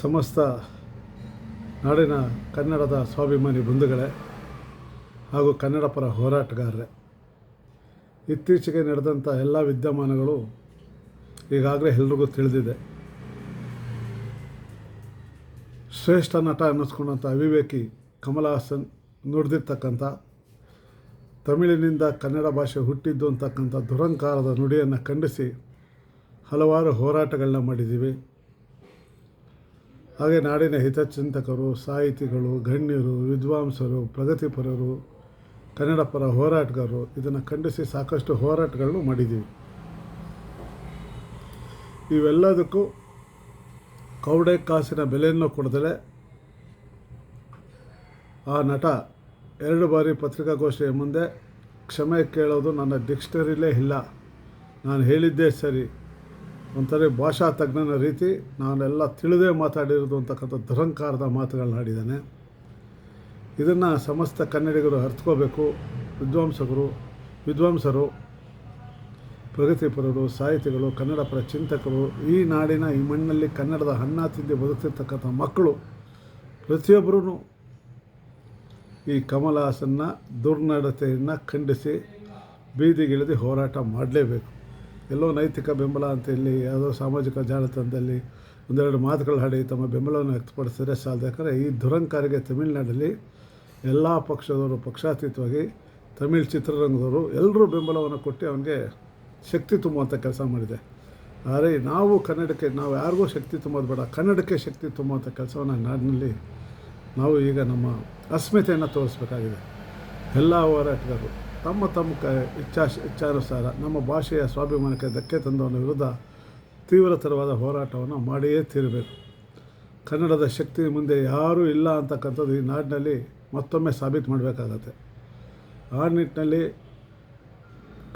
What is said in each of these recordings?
ಸಮಸ್ತ ನಾಡಿನ ಕನ್ನಡದ ಸ್ವಾಭಿಮಾನಿ ಬಂಧುಗಳೇ ಹಾಗೂ ಕನ್ನಡ ಪರ ಹೋರಾಟಗಾರರೇ, ಇತ್ತೀಚೆಗೆ ನಡೆದಂಥ ಎಲ್ಲ ವಿದ್ಯಮಾನಗಳು ಈಗಾಗಲೇ ಎಲ್ರಿಗೂ ತಿಳಿದಿದೆ. ಶ್ರೇಷ್ಠ ನಟ ಅನ್ನಿಸ್ಕೊಂಡಂಥ ಅವಿವೇಕಿ, ಕಮಲ ಹಾಸನ್ ನುಡಿದಿರ್ತಕ್ಕಂಥ, ತಮಿಳಿನಿಂದ ಕನ್ನಡ ಭಾಷೆ ಹುಟ್ಟಿದ್ದು ಅಂತಕ್ಕಂಥ ದುರಂಕಾರದ ನುಡಿಯನ್ನು ಖಂಡಿಸಿ ಹಲವಾರು ಹೋರಾಟಗಳನ್ನ ಮಾಡಿದ್ದೀವಿ. ಹಾಗೆ ನಾಡಿನ ಹಿತಚಿಂತಕರು, ಸಾಹಿತಿಗಳು, ಗಣ್ಯರು, ವಿದ್ವಾಂಸರು, ಪ್ರಗತಿಪರರು ಕನ್ನಡ ಪರ ಹೋರಾಟಗಾರರು ಇದನ್ನು ಖಂಡಿಸಿ ಸಾಕಷ್ಟು ಹೋರಾಟಗಳನ್ನು ಮಾಡಿದ್ದೀವಿ. ಇವೆಲ್ಲದಕ್ಕೂ ಕೌಡೆ ಕಾಸಿನ ಬೆಲೆಯನ್ನು ಕೊಡದಲೆ ಆ ನಟ ಎರಡು ಬಾರಿ ಪತ್ರಿಕಾಗೋಷ್ಠಿಯ ಮುಂದೆ ಕ್ಷಮೆ ಕೇಳೋದು ನನ್ನ ಡಿಕ್ಷನರಿಲೇ ಇಲ್ಲ. ನಾನು ಹೇಳಿದ್ದೇ ಸರಿ. ಒಂಥರ ಭಾಷಾ ತಜ್ಞನ ರೀತಿ ನಾನೆಲ್ಲ ತಿಳಿದೇ ಮಾತಾಡಿರೋದು ಅಂತಕ್ಕಂಥ ದುರಂಕಾರದ ಮಾತುಗಳನ್ನ ಆಡಿದ್ದಾನೆ. ಇದನ್ನು ಸಮಸ್ತ ಕನ್ನಡಿಗರು ಅರ್ಥಕೋಬೇಕು. ವಿದ್ವಾಂಸಕರು, ವಿದ್ವಾಂಸರು, ಪ್ರಗತಿಪರರು, ಸಾಹಿತಿಗಳು ಕನ್ನಡ ಪರ ಚಿಂತಕರು, ಈ ನಾಡಿನ, ಈ ಮಣ್ಣಲ್ಲಿ ಕನ್ನಡದ ಅನ್ನ ತಿಂದು ಬದುಕ್ತಿರ್ತಕ್ಕಂಥ ಮಕ್ಕಳು ಪ್ರತಿಯೊಬ್ಬರೂ ಈ ಕಮಲ ಹಾಸನ್ನ ದುರ್ನಡತೆಯನ್ನು ಖಂಡಿಸಿ ಬೀದಿಗಿಳಿದು ಹೋರಾಟ ಮಾಡಲೇಬೇಕು. ಎಲ್ಲೋ ನೈತಿಕ ಬೆಂಬಲ ಅಂತ ಇಲ್ಲಿ ಯಾವುದೋ ಸಾಮಾಜಿಕ ಜಾಲತಾಣದಲ್ಲಿ ಒಂದೆರಡು ಮಾತುಗಳು ಹಾಡಿ ತಮ್ಮ ಬೆಂಬಲವನ್ನು ವ್ಯಕ್ತಪಡಿಸಿದರೆ ಸಾಧ್ಯ ಯಾಕಂದರೆ ಈ ದುರಂಕಾರಿಗೆ ತಮಿಳುನಾಡಲ್ಲಿ ಎಲ್ಲ ಪಕ್ಷದವರು ಪಕ್ಷಾತೀತವಾಗಿ ತಮಿಳು ಚಿತ್ರರಂಗದವರು ಎಲ್ಲರೂ ಬೆಂಬಲವನ್ನು ಕೊಟ್ಟು ಅವನಿಗೆ ಶಕ್ತಿ ತುಂಬುವಂಥ ಕೆಲಸ ಮಾಡಿದೆ. ಆದರೆ ನಾವು ಕನ್ನಡಕ್ಕೆ, ನಾವು ಯಾರಿಗೂ ಶಕ್ತಿ ತುಂಬೋದು ಬೇಡ. ಕನ್ನಡಕ್ಕೆ ಶಕ್ತಿ ತುಂಬುವಂಥ ಕೆಲಸವನ್ನು ನಾಡಿನಲ್ಲಿ ನಾವು ಈಗ ನಮ್ಮ ಅಸ್ಮಿತೆಯನ್ನು ತೋರಿಸ್ಬೇಕಾಗಿದೆ. ಎಲ್ಲ ಹೋರಾಟಗಾರರು. ತಮ್ಮ ತಮ್ಮ ಕ ಇಚ್ಛಾ ಇಚ್ಛಾನುಸಾರ ನಮ್ಮ ಭಾಷೆಯ ಸ್ವಾಭಿಮಾನಕ್ಕೆ ಧಕ್ಕೆ ತಂದವನ ವಿರುದ್ಧ ತೀವ್ರತರವಾದ ಹೋರಾಟವನ್ನು ಮಾಡಿಯೇ ತೀರಬೇಕು. ಕನ್ನಡದ ಶಕ್ತಿ ಮುಂದೆ ಯಾರೂ ಇಲ್ಲ ಅಂತಕ್ಕಂಥದ್ದು ಈ ನಾಡಿನಲ್ಲಿ ಮತ್ತೊಮ್ಮೆ ಸಾಬೀತು ಮಾಡಬೇಕಾಗತ್ತೆ. ಆ ನಿಟ್ಟಿನಲ್ಲಿ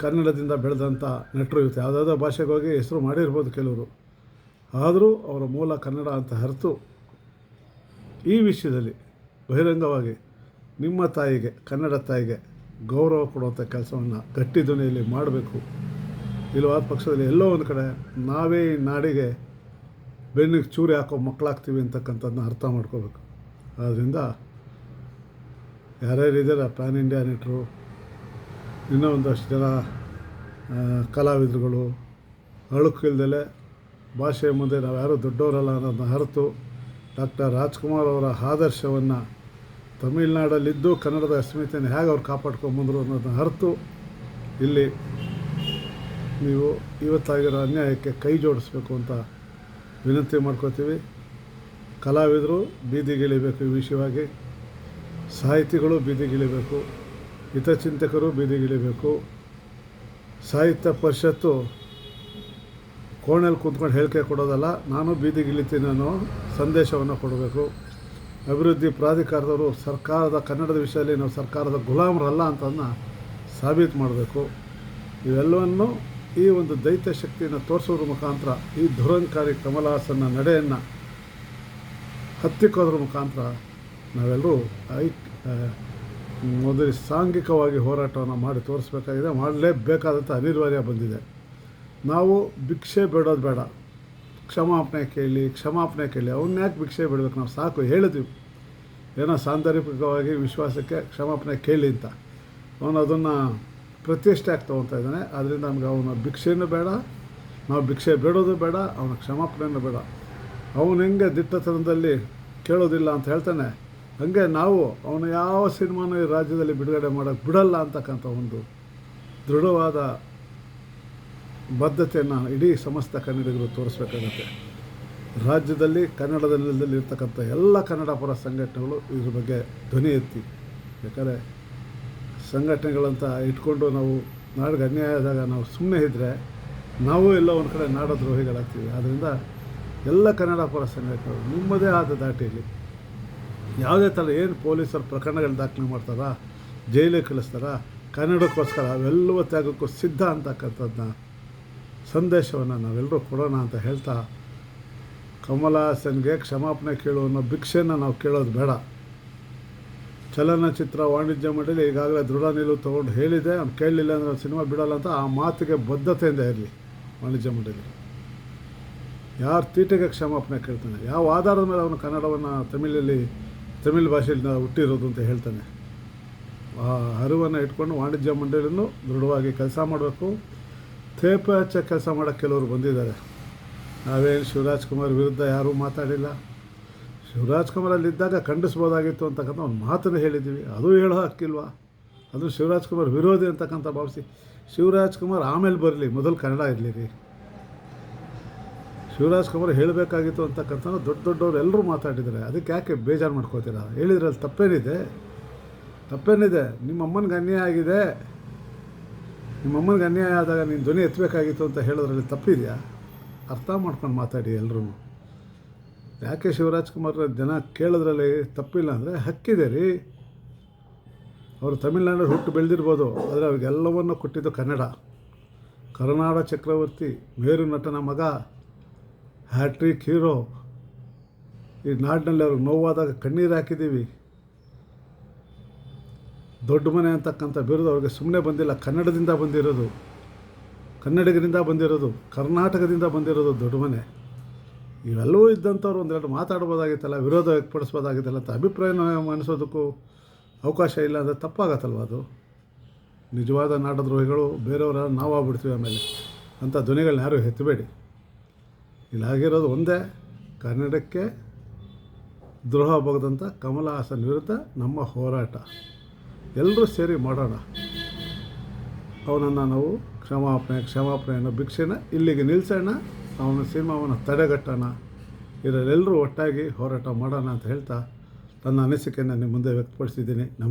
ಕನ್ನಡದಿಂದ ಬೆಳೆದಂಥ ನಟರು ಇರುತ್ತೆ ಯಾವುದಾದ್ರೂ ಭಾಷೆಗೆ ಹೋಗಿ ಹೆಸರು ಮಾಡಿರ್ಬೋದು ಕೆಲವರು. ಆದರೂ ಅವರ ಮೂಲ ಕನ್ನಡ ಅಂತ ಹರಿತು ಈ ವಿಷಯದಲ್ಲಿ ಬಹಿರಂಗವಾಗಿ ನಿಮ್ಮ ತಾಯಿಗೆ, ಕನ್ನಡ ತಾಯಿಗೆ ಗೌರವ ಕೊಡುವಂಥ ಕೆಲಸವನ್ನು ಗಟ್ಟಿ ಧ್ವನಿಯಲ್ಲಿ ಮಾಡಬೇಕು. ಇಲ್ಲವಾದ ಪಕ್ಷದಲ್ಲಿ ಎಲ್ಲೋ ಒಂದು ಕಡೆ ನಾವೇ ಈ ನಾಡಿಗೆ ಬೆನ್ನಿಗೆ ಚೂರಿ ಹಾಕೋ ಮಕ್ಕಳಾಗ್ತೀವಿ ಅಂತಕ್ಕಂಥದ್ದನ್ನ ಅರ್ಥ ಮಾಡ್ಕೋಬೇಕು. ಆದ್ದರಿಂದ ಯಾರ್ಯಾರು ಇದ್ದಾರೆ? ಪ್ಯಾನ್ ಇಂಡಿಯಾ ನೆಟ್ರು, ಇನ್ನೂ ಒಂದಷ್ಟು ಜನ ಕಲಾವಿದರುಗಳು ಅಳುಕು ಅಳುಕಿಲ್ದಲೆ ಭಾಷೆಯ ಮುಂದೆ ನಾವು ಯಾರೂ ದೊಡ್ಡವರಲ್ಲ ಅನ್ನೋದನ್ನ ಅರಿತು ಡಾಕ್ಟರ್ ರಾಜ್ಕುಮಾರ್ ಅವರ ಆದರ್ಶವನ್ನು ತಮಿಳ್ನಾಡಲ್ಲಿದ್ದು ಕನ್ನಡದ ಅಸ್ಮಿತೆಯನ್ನು ಹೇಗೆ ಅವ್ರು ಕಾಪಾಡ್ಕೊಂಬಂದರು ಅನ್ನೋದನ್ನ ಅರ್ತು. ಇಲ್ಲಿ ನೀವು ಇವತ್ತಾಗಿರೋ ಅನ್ಯಾಯಕ್ಕೆ ಕೈ ಜೋಡಿಸ್ಬೇಕು ಅಂತ ವಿನಂತಿ ಮಾಡ್ಕೋತೀವಿ ಕಲಾವಿದರು ಬೀದಿಗಿಳಿಬೇಕು ಈ ವಿಷಯವಾಗಿ. ಸಾಹಿತಿಗಳು ಬೀದಿಗಿಳಿಬೇಕು ಹಿತಚಿಂತಕರು ಬೀದಿಗಿಳಿಬೇಕು ಸಾಹಿತ್ಯ ಪರಿಷತ್ತು ಕೋಣೆಯಲ್ಲಿ ಕೂತ್ಕೊಂಡು ಹೇಳಿಕೆ ಕೊಡೋದಲ್ಲ, ನಾನು ಬೀದಿಗಿಳಿತೀನಿ ಅನ್ನೋ ಸಂದೇಶವನ್ನು ಕೊಡಬೇಕು. ಅಭಿವೃದ್ಧಿ ಪ್ರಾಧಿಕಾರದವರು ಸರ್ಕಾರದ, ಕನ್ನಡದ ವಿಷಯದಲ್ಲಿ ನಾವು ಸರ್ಕಾರದ ಗುಲಾಮರಲ್ಲ ಅಂತದನ್ನು ಸಾಬೀತು ಮಾಡಬೇಕು. ಇವೆಲ್ಲವನ್ನು ಈ ಒಂದು ದೈತ್ಯ ಶಕ್ತಿಯನ್ನು ತೋರಿಸೋದ್ರ ಮುಖಾಂತರ, ಈ ದುರಂಕಾರಿ ಹಾಸನ ನಡೆಯನ್ನು ಹತ್ತಿಕ್ಕೋದ್ರ ಮುಖಾಂತರ ನಾವೆಲ್ಲರೂ ಐ ಮೊದಲು ಸಾಂಘಿಕವಾಗಿ ಹೋರಾಟವನ್ನು ಮಾಡಿ ತೋರಿಸ್ಬೇಕಾಗಿದೆ, ಮಾಡಲೇಬೇಕಾದಂಥ ಅನಿವಾರ್ಯ ಬಂದಿದೆ. ನಾವು ಭಿಕ್ಷೆ ಬೇಡೋದು ಬೇಡ. ಕ್ಷಮಾಪಣೆ ಕೇಳಿ ಕ್ಷಮಾಪಣೆ ಕೇಳಿ ಅವನ್ನ ಯಾಕೆ ಭಿಕ್ಷೆ ಬಿಡಬೇಕು? ನಾವು ಸಾಕು, ಹೇಳಿದ್ವಿ. ಏನೋ ಸಾಂದರ್ಭಿಕವಾಗಿ ವಿಶ್ವಾಸಕ್ಕೆ ಕ್ಷಮಾಪಣೆ ಕೇಳಿ ಅಂತ. ಅವನು ಅದನ್ನು ಪ್ರತಿಷ್ಠೆ ಆಗಿ ತೊಗೊತಾ ಇದ್ದಾನೆ. ಆದ್ದರಿಂದ ನಮ್ಗೆ ಅವನ ಭಿಕ್ಷೆಯೂ ಬೇಡ, ನಾವು ಭಿಕ್ಷೆ ಬೇಡೋದು ಬೇಡ, ಅವನ ಕ್ಷಮಾಪಣೆನೂ ಬೇಡ. ಅವನು ಹೆಂಗೆ ದಿಟ್ಟತನದಲ್ಲಿ ಕೇಳೋದಿಲ್ಲ ಅಂತ ಹೇಳ್ತಾನೆ. ಹಂಗೆ ನಾವು ಅವನು ಯಾವ ಸಿನಿಮಾನೂ ಈ ರಾಜ್ಯದಲ್ಲಿ ಬಿಡುಗಡೆ ಮಾಡೋಕ್ಕೆ ಬಿಡಲ್ಲ ಅಂತಕ್ಕಂಥ ಒಂದು ದೃಢವಾದ ಬದ್ಧತೆಯನ್ನು ಇಡೀ ಸಮಸ್ತ ಕನ್ನಡಿಗರು ತೋರಿಸ್ಬೇಕಾಗತ್ತೆ. ರಾಜ್ಯದಲ್ಲಿ ಕನ್ನಡದಲ್ಲಿ ಇರ್ತಕ್ಕಂಥ ಎಲ್ಲ ಕನ್ನಡ ಪರ ಸಂಘಟನೆಗಳು ಇದ್ರ ಬಗ್ಗೆ ಧ್ವನಿ ಎತ್ತಿ. ಯಾಕಂದರೆ ಸಂಘಟನೆಗಳಂತ ಇಟ್ಕೊಂಡು ನಾವು ನಾಡಿಗೆ ಅನ್ಯಾಯ ಆದಾಗ ನಾವು ಸುಮ್ಮನೆ ಇದ್ದರೆ ನಾವು ಎಲ್ಲ ಒಂದು ಕಡೆ ನಾಡದ್ರೋಹಿಗಳಾಗ್ತೀವಿ. ಆದ್ದರಿಂದ ಎಲ್ಲ ಕನ್ನಡ ಪರ ಸಂಘಟನೆಗಳು ನಿಮ್ಮದೇ ಆದ ದಾಟಿಯಲ್ಲಿ ಯಾವುದೇ ಥರ ಏನು ಪೊಲೀಸರು ಪ್ರಕರಣಗಳು ದಾಖಲೆ ಮಾಡ್ತಾರಾ ಜೈಲಿಗೆ ಕಳಿಸ್ತಾರಾ, ಕನ್ನಡಕ್ಕೋಸ್ಕರ ಅವೆಲ್ಲವ ತ್ಯಾಗಕ್ಕೂ ಸಿದ್ಧ ಅಂತಕ್ಕಂಥದ್ದನ್ನ ಸಂದೇಶವನ್ನು ನಾವೆಲ್ಲರೂ ಕೊಡೋಣ ಅಂತ ಹೇಳ್ತಾ ಕಮಲ ಹಾಸನ್ಗೆ ಕ್ಷಮಾಪಣೆ ಕೇಳು ಅನ್ನೋ ಭಿಕ್ಷೆಯನ್ನು ನಾವು ಕೇಳೋದು ಬೇಡ. ಚಲನಚಿತ್ರ ವಾಣಿಜ್ಯ ಮಂಡಳಿ ಈಗಾಗಲೇ ದೃಢ ನಿಲುವು ತೊಗೊಂಡು ಹೇಳಿದೆ. ಅವ್ನು ಕೇಳಲಿಲ್ಲ ಅಂದರೆ ಸಿನಿಮಾ ಬಿಡೋಲ್ಲ ಅಂತ ಆ ಮಾತಿಗೆ ಬದ್ಧತೆಯಿಂದ ಇರಲಿ ವಾಣಿಜ್ಯ ಮಂಡಳಿ. ಯಾರು ತೀಟೆಗೆ ಕ್ಷಮಾಪಣೆ ಕೇಳ್ತಾನೆ? ಯಾವ ಆಧಾರದ ಮೇಲೆ ಅವನು ಕನ್ನಡವನ್ನು ತಮಿಳಲ್ಲಿ, ತಮಿಳ್ ಭಾಷೆಯಲ್ಲಿ ಹುಟ್ಟಿರೋದು ಅಂತ ಹೇಳ್ತಾನೆ. ಆ ಅರಿವನ್ನು ಇಟ್ಕೊಂಡು ವಾಣಿಜ್ಯ ಮಂಡಳಿಯನ್ನು ದೃಢವಾಗಿ ಕೆಲಸ ಮಾಡಬೇಕು. ತೇಪೆ ಹಚ್ಚ ಕೆಲಸ ಮಾಡೋಕ್ಕೆ ಕೆಲವರು ಬಂದಿದ್ದಾರೆ. ನಾವೇನು ಶಿವರಾಜ್ ಕುಮಾರ್ ವಿರುದ್ಧ ಯಾರೂ ಮಾತಾಡಿಲ್ಲ. ಶಿವರಾಜ್ ಕುಮಾರ್ ಅಲ್ಲಿದ್ದಾಗ ಖಂಡಿಸ್ಬೋದಾಗಿತ್ತು ಅಂತಕ್ಕಂಥ ಒಂದು ಮಾತನ್ನು ಹೇಳಿದ್ದೀವಿ. ಅದು ಹೇಳೋ ಹಕ್ಕಿಲ್ವಾ? ಅದು ಶಿವರಾಜ್ ಕುಮಾರ್ ವಿರೋಧಿ ಅಂತಕ್ಕಂಥ ಭಾವಿಸಿ. ಶಿವರಾಜ್ ಕುಮಾರ್ ಆಮೇಲೆ ಬರಲಿ, ಮೊದಲು ಕನ್ನಡ ಇರಲಿ ರೀ. ಶಿವರಾಜ್ ಕುಮಾರ್ ಹೇಳಬೇಕಾಗಿತ್ತು ಅಂತಕ್ಕಂಥ ದೊಡ್ಡ ದೊಡ್ಡವ್ರು ಎಲ್ಲರೂ ಮಾತಾಡಿದ್ದಾರೆ. ಅದಕ್ಕೆ ಯಾಕೆ ಬೇಜಾರು ಮಾಡ್ಕೋತೀರಾ? ಹೇಳಿದ್ರಲ್ಲಿ ತಪ್ಪೇನಿದೆ. ತಪ್ಪೇನಿದೆ. ನಿಮ್ಮ ಅಮ್ಮನಿಗೆ ಅನ್ಯಾಯ ಆಗಿದೆ. ನಿಮ್ಮ ಅಮ್ಮನಿಗೆ ಅನ್ಯಾಯ ಆದಾಗ ನೀನು ಧ್ವನಿ ಎತ್ತಬೇಕಾಗಿತ್ತು ಅಂತ ಹೇಳೋದ್ರಲ್ಲಿ ತಪ್ಪಿದೆಯಾ? ಅರ್ಥ ಮಾಡ್ಕೊಂಡು ಮಾತಾಡಿ ಎಲ್ಲರೂ ಯಾಕೆ ಶಿವರಾಜ್ ಕುಮಾರ್ ಜನ ಕೇಳೋದ್ರಲ್ಲಿ ತಪ್ಪಿಲ್ಲ ಅಂದರೆ ಹಕ್ಕಿದೆ ರೀ. ಅವರು ತಮಿಳ್ನಾಡಲ್ಲಿ ಹುಟ್ಟು ಬೆಳೆದಿರ್ಬೋದು, ಆದರೆ ಅವ್ರಿಗೆಲ್ಲವನ್ನು ಕೊಟ್ಟಿದ್ದು ಕನ್ನಡ. ಕರುನಾಡ ಚಕ್ರವರ್ತಿ, ಮೇರು ನಟನ ಮಗ, ಹ್ಯಾಟ್ರಿಕ್ ಹೀರೋ. ಈ ನಾಡಿನಲ್ಲಿ ಅವ್ರಿಗೆ ನೋವಾದಾಗ ಕಣ್ಣೀರು ಹಾಕಿದ್ದೀವಿ. ದೊಡ್ಡ ಮನೆ ಅಂತಕ್ಕಂಥ ಬಿರುದು ಅವ್ರಿಗೆ ಸುಮ್ಮನೆ ಬಂದಿಲ್ಲ. ಕನ್ನಡದಿಂದ ಬಂದಿರೋದು. ಕನ್ನಡಿಗರಿಂದ ಬಂದಿರೋದು. ಕರ್ನಾಟಕದಿಂದ ಬಂದಿರೋದು ದೊಡ್ಡ ಮನೆ. ಇವೆಲ್ಲವೂ ಇದ್ದಂಥವ್ರು ಒಂದೆರಡು ಮಾತಾಡ್ಬೋದಾಗಿತ್ತಲ್ಲ, ವಿರೋಧ ವ್ಯಕ್ತಪಡಿಸ್ಬೋದಾಗಿತ್ತಲ್ಲ ಅಂತ ಅಭಿಪ್ರಾಯನ ಅನಿಸೋದಕ್ಕೂ ಅವಕಾಶ ಇಲ್ಲ ಅಂದರೆ ತಪ್ಪಾಗತ್ತಲ್ವ ಅದು? ನಿಜವಾದ ನಾಡದ್ರೋಹಿಗಳು ಬೇರೆಯವರ ನಾವಾಗ್ಬಿಡ್ತೀವಿ ಆಮೇಲೆ. ಅಂಥ ಧ್ವನಿಗಳನ್ನ ಯಾರೂ ಎತ್ತಬೇಡಿ. ಇಲ್ಲಾಗಿರೋದು ಒಂದೇ, ಕನ್ನಡಕ್ಕೆ ದ್ರೋಹ ಬಗ್ದಂಥ ಕಮಲ ಹಾಸನ್ ವಿರುದ್ಧ ನಮ್ಮ ಹೋರಾಟ. ಎಲ್ಲರೂ ಸೇರಿ ಮಾಡೋಣ. ಅವನನ್ನು ನಾವು ಕ್ಷಮಾಪಣೆ ಕ್ಷಮಾಪಣೆ ಅನ್ನೋ ಭಿಕ್ಷೆನ ಇಲ್ಲಿಗೆ ನಿಲ್ಲಿಸೋಣ ಅವನ ಸಿನಿಮಾವನ್ನು ತಡೆಗಟ್ಟೋಣ. ಇದರಲ್ಲೆಲ್ಲರೂ ಒಟ್ಟಾಗಿ ಹೋರಾಟ ಮಾಡೋಣ ಅಂತ ಹೇಳ್ತಾ ನನ್ನ ಅನಿಸಿಕೆಯನ್ನು ನಿಮ್ಮ ಮುಂದೆ ವ್ಯಕ್ತಪಡಿಸಿದ್ದೀನಿ.